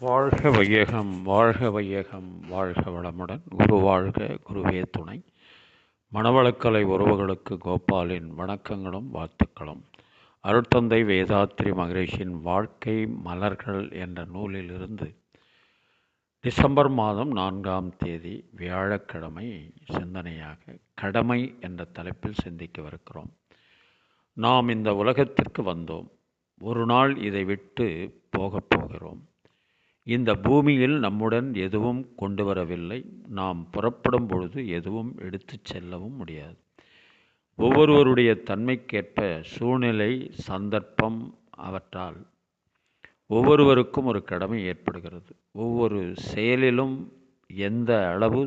வாழ்க வையகம் வாழ்க வையகம் வாழ்க வளமுடன். குரு வாழ்க குருவே துணை. மணவளக்கலை உறவுகளுக்கு கோபாலின் வணக்கங்களும் வாழ்த்துக்களும். அருட்தந்தை வேதாத்ரி மகரிஷின் வாழ்க்கை மலர்கள் என்ற நூலிலிருந்து டிசம்பர் மாதம் நான்காம் தேதி வியாழக்கிழமை சிந்தனையாக கடமை என்ற தலைப்பில் சிந்திக்கவிருக்கிறோம். நாம் இந்த உலகத்திற்கு வந்தோம். ஒரு நாள் இதை விட்டு போகப் போகிறோம். இந்த பூமியில் நம்முடன் எதுவும் கொண்டு வரவில்லை. நாம் புறப்படும் பொழுது எதுவும் எடுத்துச் செல்லவும் முடியாது. ஒவ்வொருவருடைய தன்மைக்கேற்ப சூழ்நிலை சந்தர்ப்பம் அவற்றால் ஒவ்வொருவருக்கும் ஒரு கடமை ஏற்படுகிறது. ஒவ்வொரு செயலிலும் எந்த அளவு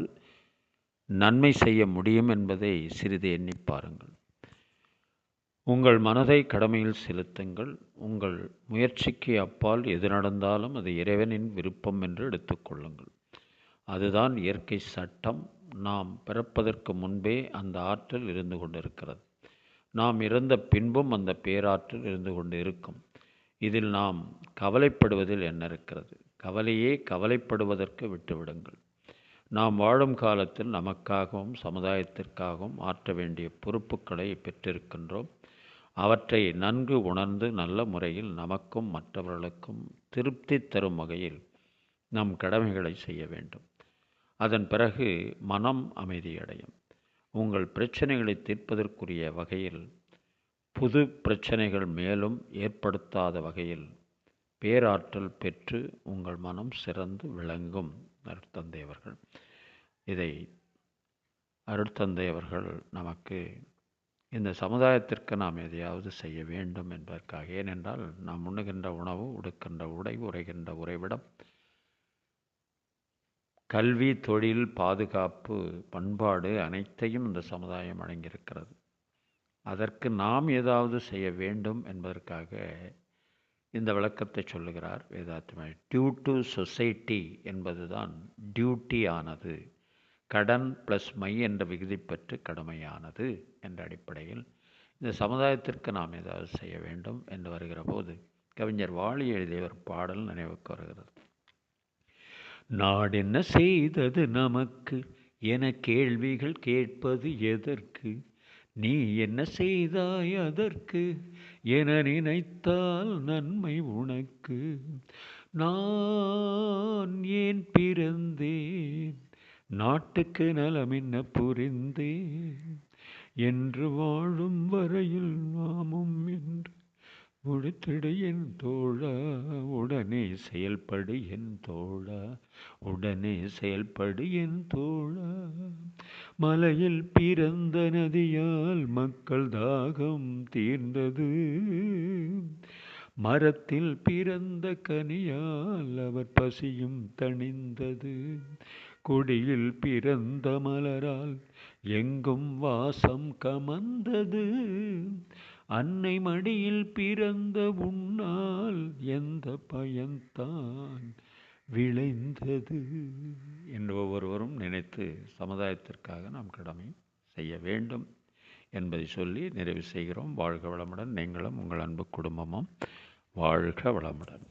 நன்மை செய்ய முடியும் என்பதை சிறிது எண்ணி பாருங்கள். உங்கள் மனதை கடமையில் செலுத்துங்கள். உங்கள் முயற்சிக்கு அப்பால் எது நடந்தாலும் அது இறைவனின் விருப்பம் என்று எடுத்துக்கொள்ளுங்கள் அதுதான் இயற்கை சட்டம். நாம் பிறப்பதற்கு முன்பே அந்த ஆற்றல் இருந்து கொண்டிருக்கிறது. நாம் இறந்த பின்பும் அந்த பேராற்றல் இருந்து கொண்டு இருக்கும் இதில் நாம் கவலைப்படுவதில் என்ன இருக்கிறது? கவலையே கவலைப்படுவதற்கு விட்டுவிடுங்கள். நாம் வாழும் காலத்தில் நமக்காகவும் சமுதாயத்திற்காகவும் ஆற்ற வேண்டிய பொறுப்புகளை பெற்றிருக்கின்றோம். அவற்றை நன்கு உணர்ந்து நல்ல முறையில் நமக்கும் மற்றவர்களுக்கும் திருப்தி தரும் வகையில் நம் கடமைகளை செய்ய வேண்டும். அதன் பிறகு மனம் அமைதியடையும். உங்கள் பிரச்சனைகளை தீர்ப்பதற்குரிய வகையில் புது பிரச்சனைகள் மேலும் ஏற்படுத்தாத வகையில் பேராற்றல் பெற்று உங்கள் மனம் சிறந்து விளங்கும். அருட்தந்தை அவர்கள் இதை அருட்தந்தை அவர்கள் நமக்கு இந்த சமுதாயத்திற்கு நாம் எதையாவது செய்ய வேண்டும் என்பதற்காக. ஏனென்றால் நாம் உண்ணுகின்ற உணவு உடுக்கின்ற உடை உரைகின்ற உறைவிடம் கல்வி தொழில் பாதுகாப்பு பண்பாடு அனைத்தையும் இந்த சமுதாயம் அடங்கியிருக்கிறது அதற்கு நாம் ஏதாவது செய்ய வேண்டும் என்பதற்காக இந்த விளக்கத்தை சொல்லுகிறார் வேதாத்மா. டியூ டு சொசைட்டி என்பதுதான் டியூட்டி ஆனது. கடன் ப்ளஸ் மை என்ற விகுதி பெற்று கடமையானது என்ற அடிப்படையில் இந்த சமுதாயத்திற்கு நாம் ஏதாவது செய்ய வேண்டும் என்று வருகிற போது கவிஞர் வாலி எழுதிய ஒரு பாடல் நினைவுக்கு வருகிறது. நாடென்ன செய்தது நமக்கு? என கேள்விகள் கேட்பது எதற்கு? நீ என்ன செய்தாய் அதற்கு? என நினைத்தால் நன்மை உனக்கு. நான் ஏன் பிறந்தேன்? நாட்டுக்கு நலமென்ன புரிந்தேன்? என்று வாழும் வரையில் நாமும் என்று உடுத்திடு என் தோழா உடனே செயல்படு என் தோழா உடனே செயல்படு என் தோழா. மலையில் பிறந்த நதியால் மக்கள் தாகம் தீர்ந்தது. மரத்தில் பிறந்த கனியால் அவர் பசியும் தணிந்தது. கொடியில் பிறந்த மலரால் எங்கும் வாசம் கமந்தது. அன்னை மடியில் பிறந்த உன்னால் எந்த பயன்தான் விளைந்தது? என்று ஒவ்வொருவரும் நினைத்து சமுதாயத்திற்காக நாம் கடமை செய்ய வேண்டும் என்பதை சொல்லி நிறைவு செய்கிறோம். வாழ்க வளமுடன். நீங்களும் உங்கள் அன்பு குடும்பமும் வாழ்க வளமுடன்.